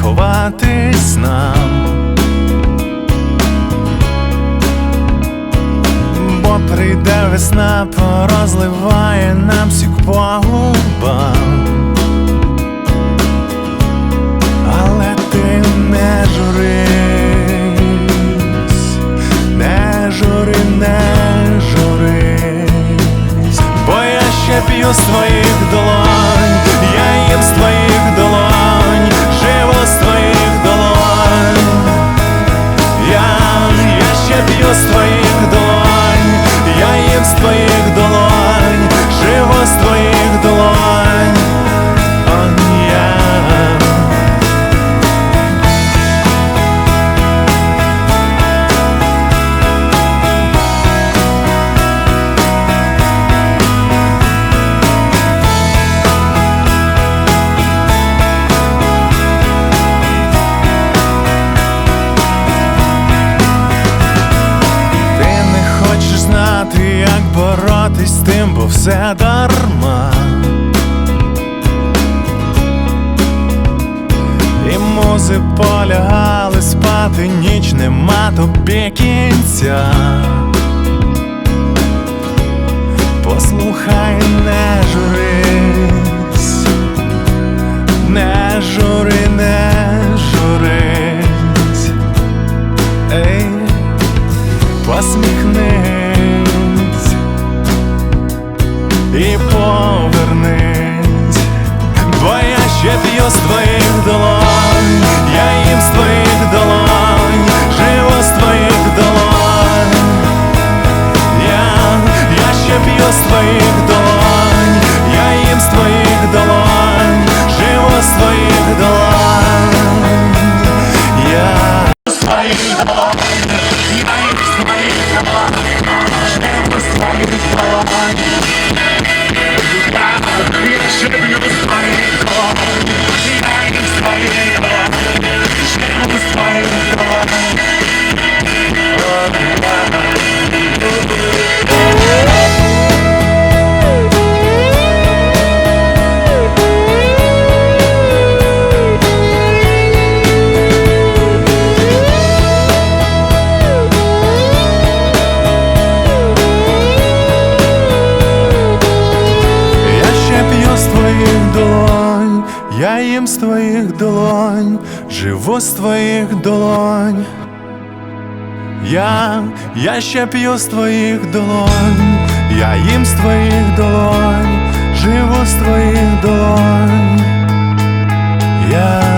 сховатись нам. Бо прийде весна, порозливає нам сік по губам. Але ти не журись, ще п'ю з твоїх долонь, я їм з твоїх все дарма. І музи полягали спати, ніч нема тобі кінця. Послухай, не журись, не жури, не журись. Ей, посміхнись їм з твоїх долонь, живу з твоїх долонь. Я, я ще п'ю з твоїх долонь, я їм з твоїх долонь, живу з твоїх долонь. Я